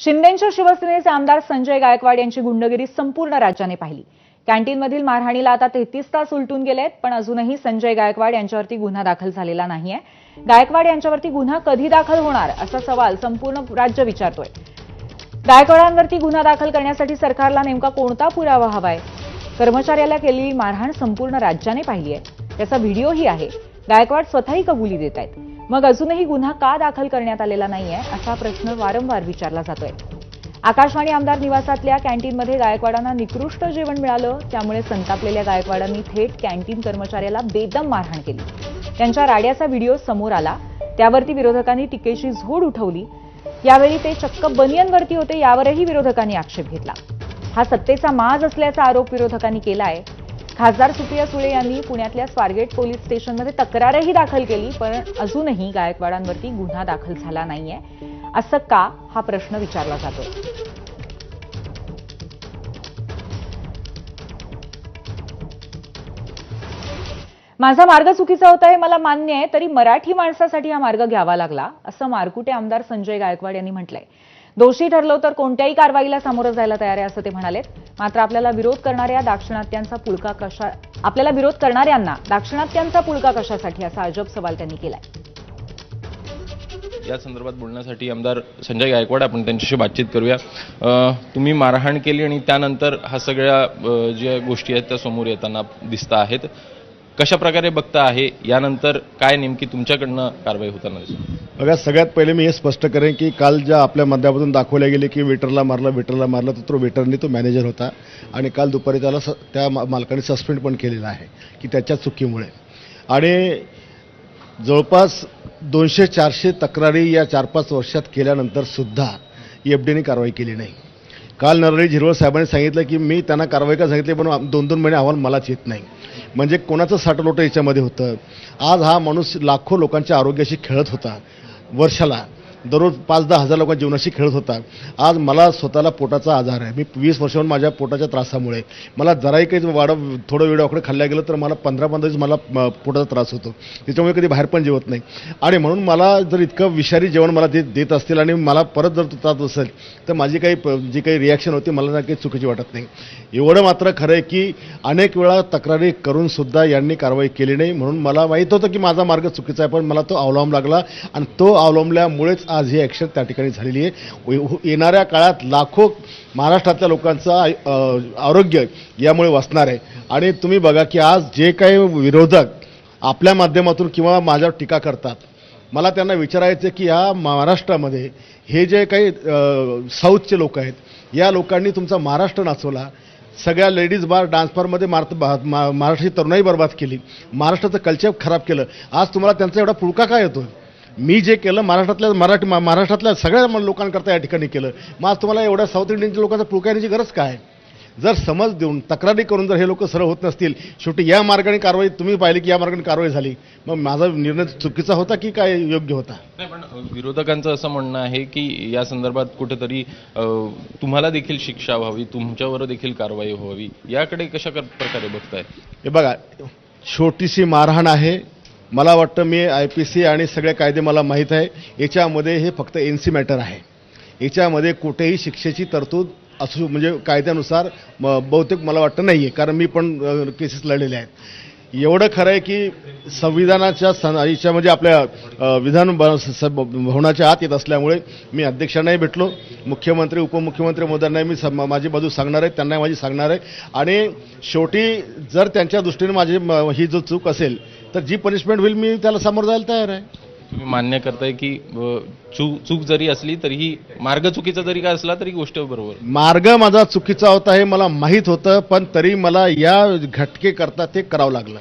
शिंदेच्या शिवसेनेचे आमदार संजय गायकवाड यांची गुंडगिरी संपूर्ण राज्याने पाहिली. कॅन्टीनमधील मारहाणीला आता तेहतीस तास उलटून गेलेत पण अजूनही संजय गायकवाड यांच्यावरती गुन्हा दाखल झालेला नाहीये. गायकवाड यांच्यावरती गुन्हा कधी दाखल होणार असा सवाल संपूर्ण राज्य विचारतोय. गायकवाडांवरती गुन्हा दाखल करण्यासाठी सरकारला नेमका कोणता पुरावा हवाय? कर्मचाऱ्याला केलेली मारहाण संपूर्ण राज्याने पाहिली आहे त्याचा व्हिडिओही आहे. गायकवाड स्वतःही कबुली देत आहेत मग अजूनही गुन्हा का दाखल करण्यात आलेला नाहीये असा प्रश्न वारंवार विचारला जातोय. आकाशवाणी आमदार निवासातल्या कॅन्टीनमध्ये गायकवाडांना निकृष्ट जेवण मिळालं त्यामुळे संतापलेल्या गायकवाडांनी थेट कॅन्टीन कर्मचाऱ्याला बेदम मारहाण केली. त्यांच्या राड्याचा व्हिडिओ समोर आला. त्यावरती विरोधकांनी टीकेची झोड उठवली. यावेळी ते चक्क बनियनवरती होते यावरही विरोधकांनी आक्षेप घेतला. हा सत्तेचा माज असल्याचा आरोप विरोधकांनी केला आहे खासदार सुप्रिया सुळे यांनी पुण्यातल्या स्वारगेट पोलीस स्टेशनमध्ये तक्रारही दाखल केली पण अजूनही गायकवाडांवरती गुन्हा दाखल झाला नाहीये. असं का हा प्रश्न विचारला जातो? माझा मार्ग चुकीचा होता हे मला मान्य आहे तरी मराठी माणसासाठी हा मार्ग घ्यावा लागला असं मारकुटे आमदार संजय गायकवाड यांनी म्हटलंय. दोषी ठरलो तर कोणत्याही कारवाईला सामोरं जायला तयार आहे असं ते म्हणाले मात्र आपल्याला विरोध करणाऱ्या दाक्षिणात्यांचा पुळका कशा आपल्याला विरोध करणाऱ्यांना दाक्षिणात्यांचा पुळका कशासाठी असा अजब सवाल त्यांनी केलाय. या संदर्भात बोलण्यासाठी आमदार संजय गायकवाड आपण त्यांच्याशी बातचीत करूया. तुम्ही मारहाण केली आणि त्यानंतर हा सगळ्या ज्या गोष्टी आहेत त्या समोर येताना दिसत आहेत. कशा प्रकारे बघता आहे? यानंतर काय नेमकी तुमच्याकडनं कारवाई होताना दिसते? बघा सगळ्यात पहिले मी हे स्पष्ट करेन की काल ज्या आपल्या मध्यामधून दाखवल्या गेले की वेटरला मारलं वेटरला मारलं तर तो वेटरनी तो मॅनेजर होता. आणि काल दुपारी त्याला स त्या मा- मालकाने सस्पेंड पण केलेला आहे की त्याच्या चुकीमुळे. आणि जवळपास दोनशे चारशे तक्रारी या चार पाच वर्षात केल्यानंतर सुद्धा एफ डीने कारवाई केली नाही. काल नरळी झिरवळ साहेबांनी सांगितलं की मी त्यांना कारवाई का सांगितली पण दोन दोन महिने अहवाल मलाच येत नाही. म्हणजे कोणाचं साठलोटं याच्यामध्ये होतं? आज हा माणूस लाखो लोकांच्या आरोग्याशी खेळत होता. वर्षाला दररोज पाच दहा हजार लोकांच्या जीवनाशी खेळत होता. आज मला स्वतःला पोटाचा आजार आहे. मी वीस वर्षाहून माझ्या पोटाच्या त्रासामुळे मला जराही काही वाढ थोडं वेळाकडे खाल्ल्या गेलं तर मला पंधरा पंधरा दिवस मला पोटाचा त्रास होतो. त्याच्यामुळे कधी बाहेर पण जेवत नाही. आणि म्हणून मला जर इतकं विषारी जेवण मला देत देत असतील आणि मला परत जर तो त्रास असेल तर माझी काही प- जी काही रिॲक्शन होती मला ना काही चुकीची वाटत नाही. एवढं मात्र खरं आहे की अनेक वेळा तक्रारी करूनसुद्धा यांनी कारवाई केली नाही. म्हणून मला माहीत होतं की माझा मार्ग चुकीचा आहे पण मला तो अवलंब लागला. आणि तो अवलंबल्यामुळेच आज ही ॲक्शन त्या ठिकाणी झालेली आहे. येणाऱ्या काळात लाखो महाराष्ट्रातल्या लोकांचं आरोग्य यामुळे वसणार आहे. आणि तुम्ही बघा की आज जे काही विरोधक आपल्या माध्यमातून किंवा माझ्यावर टीका करतात मला त्यांना विचारायचं की या महाराष्ट्रामध्ये हे जे काही साऊथचे लोक आहेत या लोकांनी तुमचा महाराष्ट्र नाचवला. सगळ्या लेडीज बार डान्स बारमध्ये मार महाराष्ट्राची तरुणाई बर्बाद केली. महाराष्ट्राचं कल्चर खराब केलं. आज तुम्हाला त्यांचा एवढा पुळका काय येतो मी जे केलं महाराष्ट्रातल्या मराठी महाराष्ट्रातल्या सगळ्या लोकांकरता या ठिकाणी केलं. मग आज तुम्हाला एवढ्या साऊथ इंडियनच्या लोकांचा पुळका येण्याची गरज काय? जर समज देऊन तक्रारी करून जर हे लोक सरळ होत नसतील शेवटी या मार्गाने कारवाई तुम्ही पाहिली की या मार्गाने कारवाई झाली. मग माझा निर्णय चुकीचा होता की काय योग्य होता? विरोधकांचं असं म्हणणं आहे की या संदर्भात कुठेतरी तुम्हाला देखील शिक्षा व्हावी तुमच्यावर देखील कारवाई व्हावी याकडे कशा कर- प्रकारे बघताय? हे बघा छोटीशी मारहाण आहे. मला वाटतं मी आय पी सी आणि सगळे कायदे मला माहीत आहे. याच्यामध्ये हे फक्त एन सी मॅटर आहे. याच्यामध्ये कुठेही शिक्षेची तरतूद असू म्हणजे कायद्यानुसार म- बहुतेक मला वाटतं नाही आहे कारण मी पण केसेस लढलेले आहेत. एवढं खरं आहे की संविधानाच्या सन याच्या म्हणजे आपल्या विधान स- भवनाच्या आत येत असल्यामुळे मी अध्यक्षांनाही भेटलो. मुख्यमंत्री उपमुख्यमंत्री मोदयांनाही मी माझी बाजू सांगणार आहे त्यांनाही माझी सांगणार आहे. आणि शेवटी जर त्यांच्या दृष्टीने माझी ही जो चूक असेल तर जी पनिशमेंट होईल मी त्याला सामोरं जायला तयार आहे. तुम्ही मान्य करताय की चूक चूक जरी असली तरीही मार्ग चुकीचा जरी काय असला तरी गोष्ट बरोबर. मार्ग माझा चुकीचा होता हे मला माहीत होतं पण तरी मला या घटके करता ते करावं लागलं.